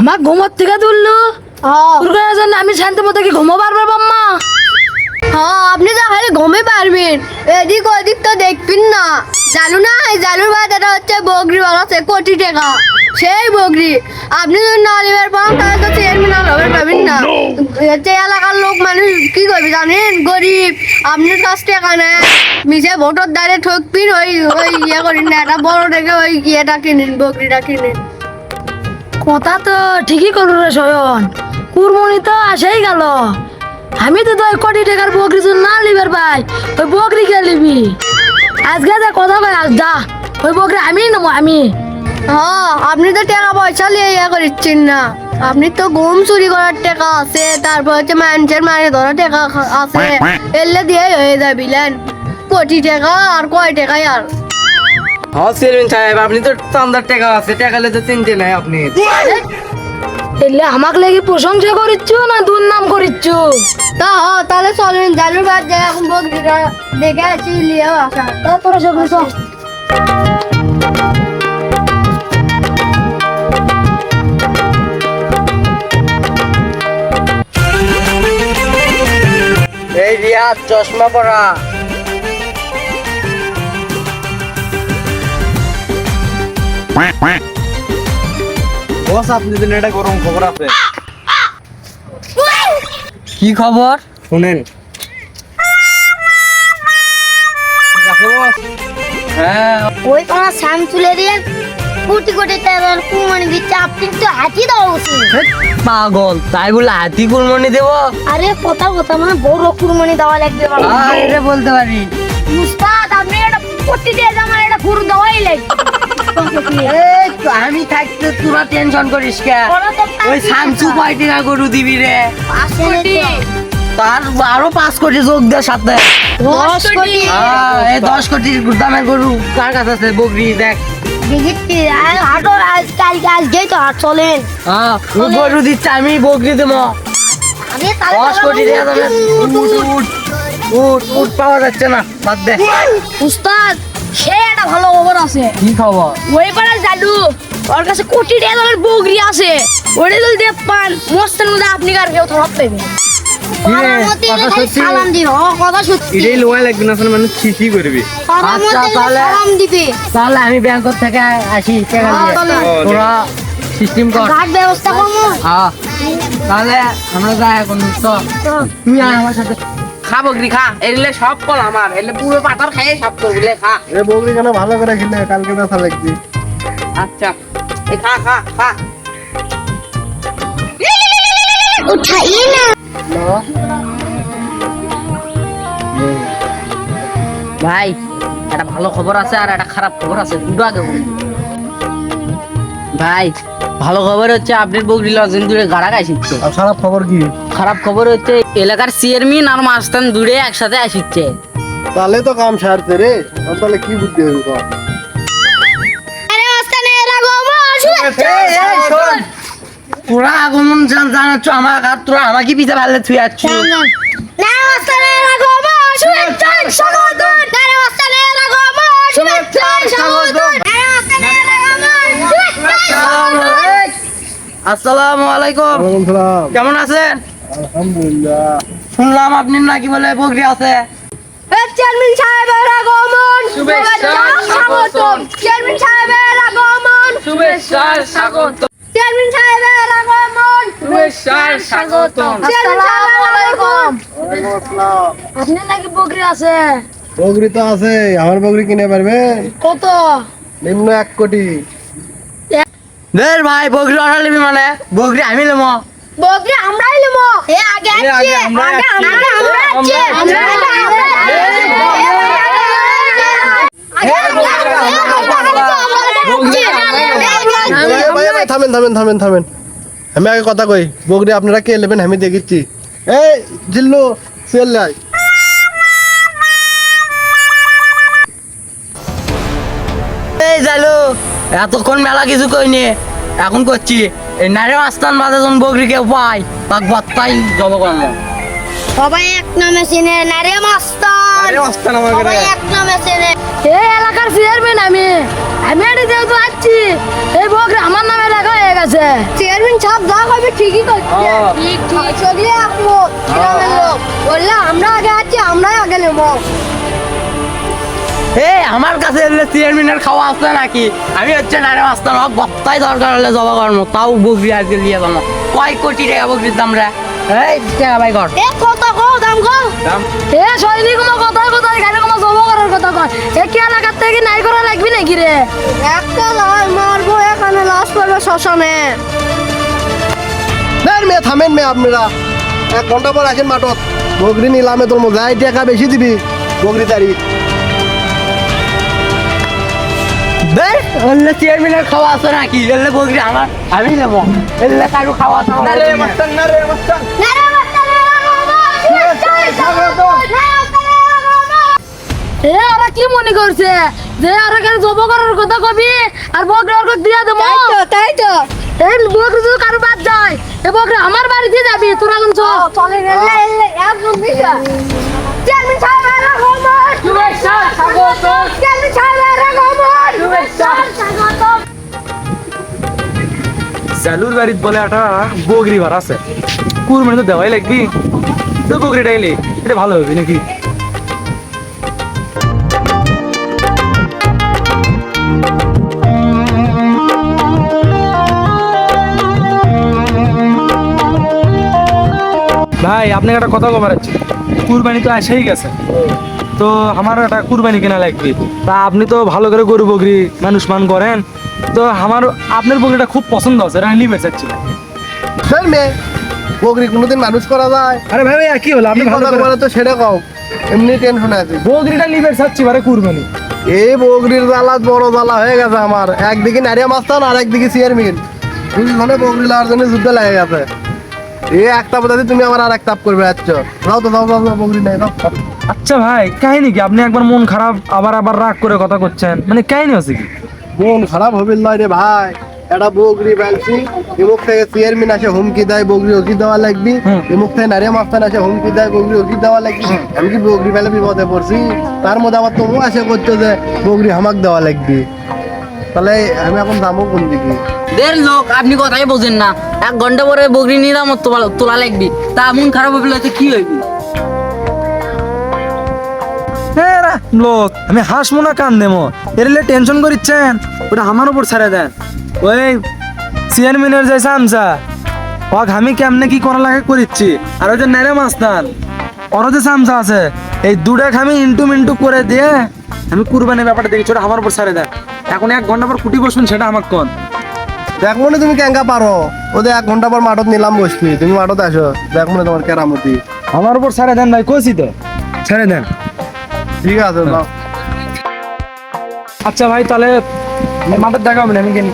আমার ঘুমোর থেকে তুললু? জন্য আমি শান্তি মতো কি ঘুমো পারব বাম্মা? হ্যাঁ আপনি তো খালি ঘুমে পারবেন। এদিক ওদিক তো দেখবেন না। জানু না এই জানুর বাদ এটা হচ্ছে বগরি বাগাছে কোটি টাকা। সেই বগরি। আপনি যদি না নিবার পান তাহলে তো চেয়ারম্যান আর পাবেন না। হচ্ছে এলাকার লোক মানুষ কি করবে জানেন? গরিব। আপনার কাছ টাকা নেয় মিশে ভোটর দ্বারে ঠকবিন ওই ওই ইয়ে করেন না একটা বড় থেকে ওই ইয়েটা কিনেন বগরিটা কিনেন। কথা তো ঠিকই করল রে শয়ন। কুরমনি তো আসেই গেল। আমি তো তোর কোটি টাকার বকরি জন্য না লিবার ভাই ওই বকরি কে লিবি? আজকে যা কথা ভাই আজ দা ওই বকরি আমি নেব আমি। হ্যাঁ আপনি তো টাকা পয়সা নিয়ে ইয়ে করছেন না। আপনি তো গম চুরি করার টাকা আছে তারপর হচ্ছে মানুষের মারে ধরা টাকা আছে এলে দিয়ে হয়ে যাবিলেন কোটি টাকা আর কয় টাকাই আর। হ্যাঁ চেয়ারম্যান সাহেব আপনি তো চান্দার টাকা আছে টাকা তো চিনতে নাই আপনি। এলে আমাকে লেগে প্রশংসা করিচ্ছু না দুর্নাম করিচ্ছু? তা তাহলে চলেন জানুর বাদ যায় এখন বকরিটা দেখে আসি লিয়েও আসা তা সব সব এই রিয়াদ চশমা পরা। বস আপনি দিন এটা গরম খবর আছে। কি খবর? শুনেন। হ্যাঁ। ওই তোমার শামসুলের কোটি কোটি টাকার দিচ্ছে আপনি তো হাতি দেওয়া উচিত পাগল। তাই বলে হাতি কুরবানি দেবো? আরে কথা কথা মানে বড় কুরবানি দেওয়া লাগবে আর এটা বলতে পারি। উস্তাদ আপনি এটা কোটি দিয়ে আমার এটা গুরু দেওয়াই লাগবে। এই তো আমি থাকতে তোরা টেনশন করিস কে? ওই শামসু কয় টাকা গরু দিবি রে? তার আরও পাঁচ কোটি যোগ দে সাথে। দশ কোটি। এই দশ কোটির দামের গরু কার কাছে আছে? বকরি দেখ। গরু দিচ্ছে আমি বকরি দেবো। দশ কোটি উঠ উঠ পাওয়া যাচ্ছে না। বাদ দে। উস্তাদ একটা ভালো খবর আছে। কি খবর? ওই পাড়া জাদু ওর কাছে কোটি টাকা দামের বগরি আছে। যদি দেখ পান মস্তের মধ্যে আপনি কার কেউ ধরতে দেবে কি রে, কথা সত্যি? সালাম দিবে কথা সত্যি। এটাই লোয়া লাগবে না আসলে মানে করবি? আচ্ছা, তাহলে- সালাম দিবে। তাহলে আমি ব্যাংক থেকে আসি টাকা হ্যাঁ, তাহলে। তোরা সিস্টেম কর। ঘাট ব্যবস্থা করব। হ্যাঁ তাহলে আমরা যাই এখন তো তুই আমার সাথে। খা? এগুলো সব ফল আমার। এগুলো পুরো পাতার খাই সব করবি খা। এ বগরি কেন ভালো করে খেলে কালকে ব্যথা লাগবে আচ্ছা। এই খা খা খা। উঠাই না ভাই একটা ভালো খবর আছে আর একটা খারাপ খবর আছে। দুটো আগে। ভাই ভালো খবর হচ্ছে আপনার বকরি লজেন দূরে গাড়া গাইছিচ্ছে। আর খারাপ খবর কি? খারাপ খবর হচ্ছে এলাকার চেয়ারম্যান আর মাস্তান দূরে একসাথে আসিচ্ছে। তাহলে তো কাম সারছে রে তাহলে কি বুদ্ধি রাগো তোরা আগমন জান জানাচ্ছ আমার আর তোরা আমাকে পিছে ভালো না স্বাগত না আসসালামু আলাইকুম। ওয়ালাইকুম কেমন আছেন? আলহামদুলিল্লাহ। শুনলাম আপনি নাকি বলে বকরি আছে। চেয়ারম্যান সাহেবের আগমন। শুভেচ্ছা স্বাগত চেয়ারম্যান সাহেবের আগমন। শুভেচ্ছা স্বাগত চেয়ারম্যান সাহেবের আগমন। শুভেচ্ছা স্বাগত আসসালামু আলাইকুম। ওয়ালাইকুম আপনি নাকি বকরি আছে? বগরি তো আছে আমার বগরি কিনে পারবে? কত? নিম্ন এক কোটি। দের ভাই বকরি অর্ডার নিবি মানে? বকরি আমি নেব। বকরি আমরাই নেব। এ আগে আগে আমরা আমরা ভাই, ভাই, ভাই, থামেন থামেন থামেন থামেন আমি আগে কথা কই বগরি আপনারা কে নেবেন আমি দেখিচ্ছি এই জিল্লু সেল লাই। এতক্ষণ মেলা কিছু কইনি এখন করছি। এই নারে আস্তান বাদে যখন বকরি কেউ পাই তাক বাত্তাই জব কর্ম। সবাই এক নামে চিনে নারে আমার সবাই এক নামে চিনে। এই এলাকার চেয়ারম্যান আমি। আমি এটা যেহেতু আসছি। এই বকরি আমার নামে লেখা হয়ে গেছে। চেয়ারম্যান সব যা করবে ঠিকই করছে। ঠিক ঠিক চলিয়ে আসব গ্রামের লোক। বললে আমরা আগে আছি আমরাই আগে নেব। এ আমার কাছে এলে চেয়ারম্যানের খাওয়া আছে নাকি? আমি হচ্ছে নারে মাস্তান হোক বত্তাই দরকার হলে জবা কর্ম তাও বকরি আজকে নিয়ে যাব। কয় কোটি টাকা বকরির দাম রে? এই টাকা ভাই কর। এ কত কো দাম কো? দাম? এ শৈলী কোনো কথা কথা খালি কোনো জব করার কথা কয়। এ কি এলাকার থেকে নাই করা লাগবি নাকি রে? একটা লাল মারবো এখানে লাশ পড়বে শ্মশানে। দেন মেয়ে থামেন মেয়ে আপনারা। এক ঘণ্টা পর আসেন মাঠত। বগরি নিলামে তোর যাই টাকা বেশি দিবি। বগরি তারিখ বে চেয়ারম্যানের খাওয়া আছে নাকি? এলে বকরি আমার আমি নেব। এলে কারও খাওয়া আছে আমার। নারে মাস্তান নারে মাস্তান এ কি মনে করছে? যে ওরা খালি জব করার কথা কবি? আর ওর দিয়া দেবো। তাই তো তাই তো। এই বকরি যদি কারও বাদ যায় এ আমার বাড়িতে যাবি তোরা কোন চলে। এলে এলে একদম বিশা চেয়ারম্যান সাহেব এরা খবর শুভেচ্ছা স্বাগত। চেয়ারম্যান সাহেব চালুর বাড়িত বলে একটা বগরি ভার আছে। কুরবানি তো দেওয়াই লাগবি। তো বগরিটা এলে এটা ভালো হবে নাকি? ভাই, আপনাকে একটা কথা কবার আছে। কুরবানি তো এসেই গেছে। তো আমার একটা কুরবানি কেনা লাগবে। তা আপনি তো ভালো করে গরু বকরি মানুষ মান করেন। তো আমার আপনার বকরিটা খুব পছন্দ আছে এটা নিবে দেন মেয়ে বগরি কোনোদিন মানুষ করা যায়। আরে ভাই ভাই কি হলো? আপনি ভালো করে তো সেটা কও। এমনি টেনশনে আছে। বকরিটা নিবে চাচ্ছি বারে কুরবানি। এই বগরির জ্বালা বড় জ্বালা হয়ে গেছে আমার। একদিকে নারিয়া মাস্তান আর একদিকে চেয়ারম্যান দুই ঘনে বগরি লাগার জন্য যুদ্ধ লেগে গেছে। বোঝাতে তুমি আমার আর এক তাপ করবে যাচ্ছ যাও তো যাও যাও যাও, বগরি নেই যাও আচ্ছা ভাই কাহিনী কি? আপনি একবার মন খারাপ আবার আবার রাগ করে কথা করছেন। মানে কাহিনী আছে কি? মন খারাপ হবে রে ভাই। বগরি বেলছি থেকে চেয়ারম্যান আসে হুমকি দেয় বগরি ওকি দেওয়া লাগবি। থেকে নারিয়া মাস্তান আসে হুমকি দেয় বগরি ওকি দেওয়া লাগবি। আমি কি বগরি বেলে বিপদে পড়ছি? তার মধ্যে আবার আসে করছ যে বগরি হামাক দেওয়া লাগবি। তাহলে আমি এখন যাব কোন দিকে? দের লোক, আপনি কথাই বোঝেন না। এক ঘণ্টা পরে বকরি নিলাম তোলা লাগবি। তা মন খারাপ হবে তো কি হইবি? এরা লোক, আমি হাসমো না কান দেমো এরলে টেনশন করিচ্ছেন? ওটা আমার উপর ছেড়ে দেন। ওই চেয়ারম্যানের যে সামসা ওক আমি কেমনে কি করা লাগে করিচ্ছি? আর ওই যে নেড়ে মাস্তান ওর যে সামসা আছে, এই দুটা আমি ইন্টু মিন্টু করে দিয়ে আমি কুরবানির ব্যাপারটা দেখেছি, ওটা আমার উপর ছেড়ে দেন। এখন এক ঘণ্টা পর কুটি বসবেন, সেটা আমার কোন। দেখ মনে তুমি কেঙ্কা পারো? ওদের এক ঘণ্টা পর মাঠত নিলাম বসবি তুমি মাঠত আসো। দেখ মনে তোমার কেরামতি। আমার উপর ছেড়ে দেন ভাই কইছি তো। ছেড়ে দেন। ঠিক আছে আচ্ছা ভাই তাহলে মাঠত দেখা হবে না আমি কিনি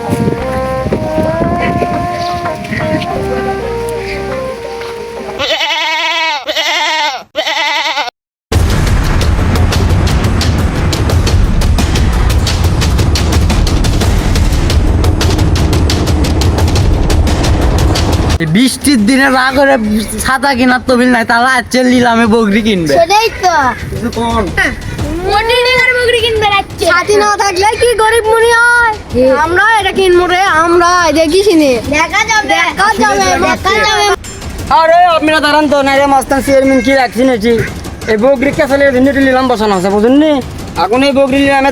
বৃষ্টির দিনে না করে ছাতা কেনার তবিল নাই তারা আজকে নিলামে বকরি কিনবে। সেটাই তো। সাথী না থাকলে কি গরিব মনে হয়? আমরা এটা কিনবো রে আমরা দেখিস নি দেখা যাবে। দেখা যাবে দেখা যাবে। আরে আপনারা দাঁড়ান তো না রে মাস্তান চেয়ারম্যান কি রাখছি নাকি? এই বকরি কেসালে ভিন্ডিটি নিলাম বসানো আছে বুঝুন নি এখন এই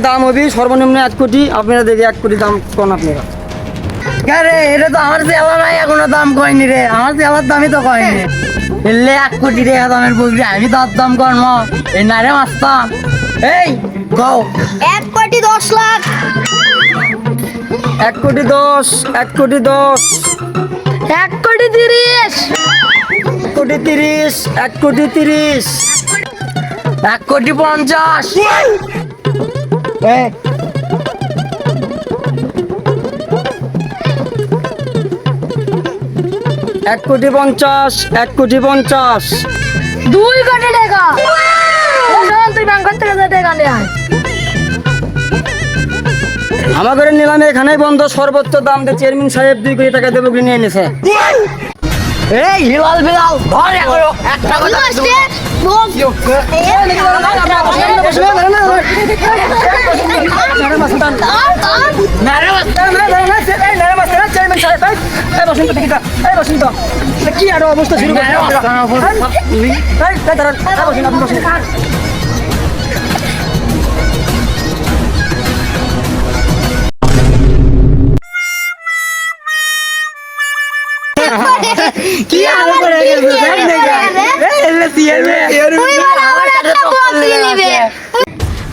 দাম হবে সর্বনিম্ন এক কোটি আপনারা দেখি এক কোটি দাম কোন আপনারা? আরে এটা তো আমার জেলা নাই এখনও দাম কয়নি রে। আমার জেলার দামই তো কয়নি। এলে এক কোটি টাকা দামের বকরি আমি আর দাম কর্ম এই না রে মাস্তান এই গাও এক কোটি দশ লাখ। এক কোটি দশ এক কোটি দশ। এক কোটি তিরিশ। কোটি তিরিশ এক কোটি তিরিশ। এক কোটি পঞ্চাশ। এক কোটি পঞ্চাশ এক কোটি পঞ্চাশ। দুই কোটি টাকা। তুই ব্যাংক থেকে টাকা নিয়ে আমাদের নিলামে এখানে বন্ধ। সর্বোচ্চ দাম দিয়ে চেয়ারম্যান সাহেব দুই কোটি টাকা দেবো নিয়ে এনেছে। এই হিলাল বিলাল ধর এক একটা কি আর অবস্থা শুরু কি আলো করে গেছে?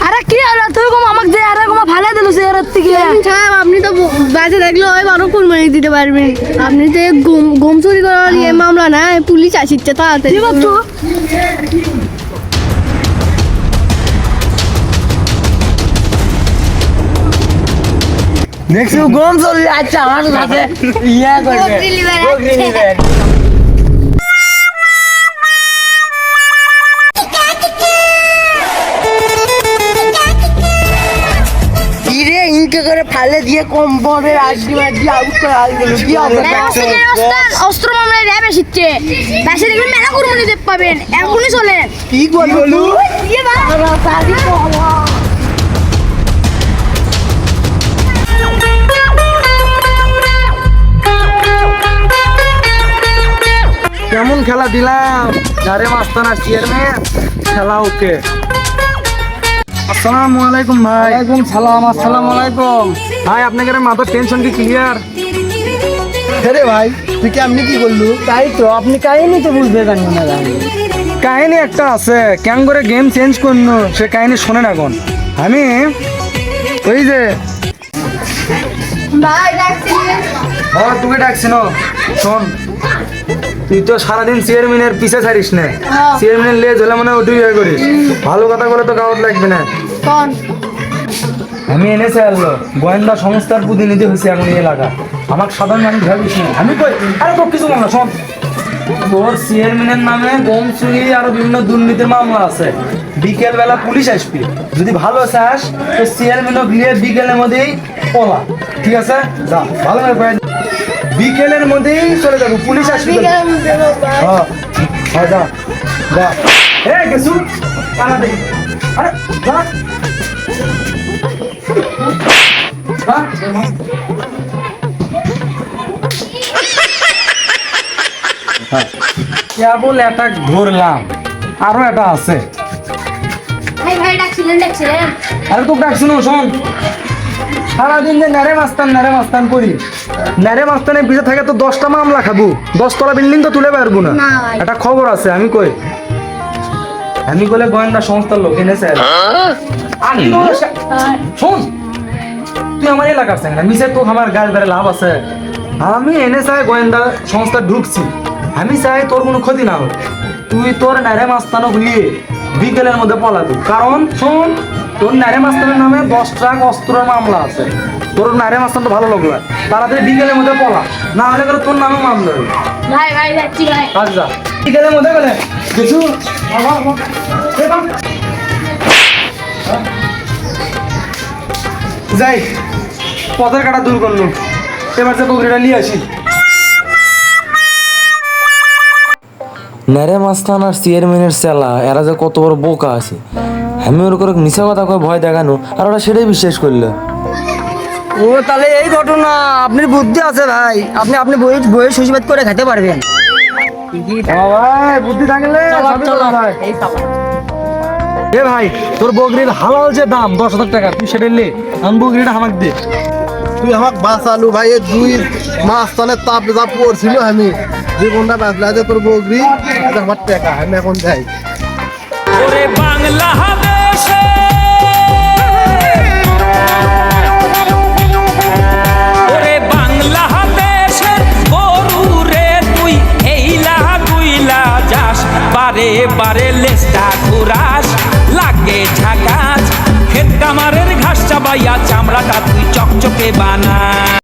আরে কি হলো? তুই কম আমাকে দে আরে কম ভালো দিল সে এর থেকে। সাহেব আপনি তো বাজে দেখলে ওই বারো কুরবানি দিতে পারবেন আপনি তো গম গম চুরি করার ইয়ে মামলা না পুলিশ আসিচ্ছে তাড়াতাড়ি। দেখছি গম চলে আচ্ছা আমার সাথে ইয়া করবে। কিরে ফালে দিয়ে কম্পনের আড্ডি মাড্ডি আউট করে আল দিল কি অস্ত্র মামলায় র্যাব এসেছে। দেশে দেখবেন মেলা কুরবানি দেব পাবেন। এখনই চলেন। কি বললু কেমন খেলা দিলাম? যারে মাস্তানা চেয়ারম্যান খেলা ওকে। আসসালামু আলাইকুম ভাই। ওয়ালাইকুম সালাম আসসালামু আলাইকুম। ভাই আপনাকে মাথার টেনশন কি ক্লিয়ার রে ভাই তুই কেমনি কি করলু? তাই তো আপনি কাহিনী তো বুঝবে জানি না কাহিনী একটা আছে কেন করে গেম চেঞ্জ করল সে কাহিনী শোনেন এখন। আমি ওই যে ভাই ডাকছিলেন হ্যাঁ তোকে ডাকছি না শোন। তুই তো সারাদিন চেয়ারম্যানের পিছে ছাড়িস না। চেয়ারম্যানের লেজ হলে মনে ওটুই হয়ে করিস। ভালো কথা বলে তো কাগজ লাগবে না। আমি এনেছে গোয়েন্দা সংস্থার প্রতিনিধি হয়েছে এখন এই এলাকা। আমাকে সাধারণ মানুষ ভাবিস না। আমি কই? আরে তোর কিছু না শোন। তোর চেয়ারম্যানের নামে গম চুরি আরও বিভিন্ন দুর্নীতির মামলা আছে। বিকেল বেলা পুলিশ আসবি। যদি ভালো চাস তো চেয়ারম্যানও গিয়ে বিকেলের মধ্যেই পলা। ঠিক আছে? যা ভালো করে। বিকেলের মধ্যেই চলে যাব পুলিশ আসবি। তো। হ্যাঁ হ্যাঁ যা যা। এ গেছু আরে যা। যা। কেবল এটা ধরলাম আরও এটা আছে। আরে তোকে ডাকছি না শোন। সারাদিন যে নেড়ে মাস্তান নেড়ে মাস্তান করি। নেড়ে মাস্তানের ভিতরে থাকে তো দশটা মামলা খাব। দশতলা বিল্ডিং তো তুলে পারব না। একটা খবর আছে আমি কই? আমি কইলে গোয়েন্দা সংস্থার লোক এনেছে আমি শোন তুই আমার এলাকার না মিশে তো আমার গাছ বেড়ে লাভ আছে। আমি এনে চাই গোয়েন্দা সংস্থা ঢুকছি। আমি চাই তোর কোনো ক্ষতি না হোক। তুই তোর নারে মাস্তানো ভুলিয়ে বিকেলের মধ্যে পলাবি। কারণ শোন তোর নারে মাস্তানের নামে দশ ট্রাক অস্ত্রের মামলা আছে। তোর নারে মাস্তান তো ভালো লাগল তাড়াতাড়ি বিকেলের মধ্যে পলা না হলে করে তোর নামে মামলা হবে। ভাই ভাই যাচ্ছি ভাই। আচ্ছা বিকেলের মধ্যে গেলে কিছু যাই পথের কাটা দূর করল এবার যে বকরিটা নিয়ে আসি। নেরে মাস্তান আর চেয়ারম্যানের চেলা এরা যে কত বড় বোকা আছে। আমি ওর করে মিশা কথা কয়ে ভয় দেখানো আর ওরা সেটাই বিশ্বাস করল। ও তাহলে এই ঘটনা আপনার বুদ্ধি আছে ভাই। আপনি আপনি বই বই সুসবাদ করে খেতে পারবেন। বুদ্ধি থাকলে। এ ভাই তোর বকরির হালাল যে দাম দশ হাজার টাকা তুই সেটা লে আমি বকরিটা আমাকে দে। তুই আমাকে বাঁচালু ভাই এই দুই মাস তানে তাপ যা পড়ছিল আমি। জীবনটা বাঁচলে আছে তোর বগরি আমার টাকা আমি এখন যাই। ওরে ওরে বারে বারে লেস্টা ঘুরাস লাগে ঝাকাস ক্ষেত কামারের ঘাস চাবাইয়া চামড়াটা তুই চকচকে বানাস।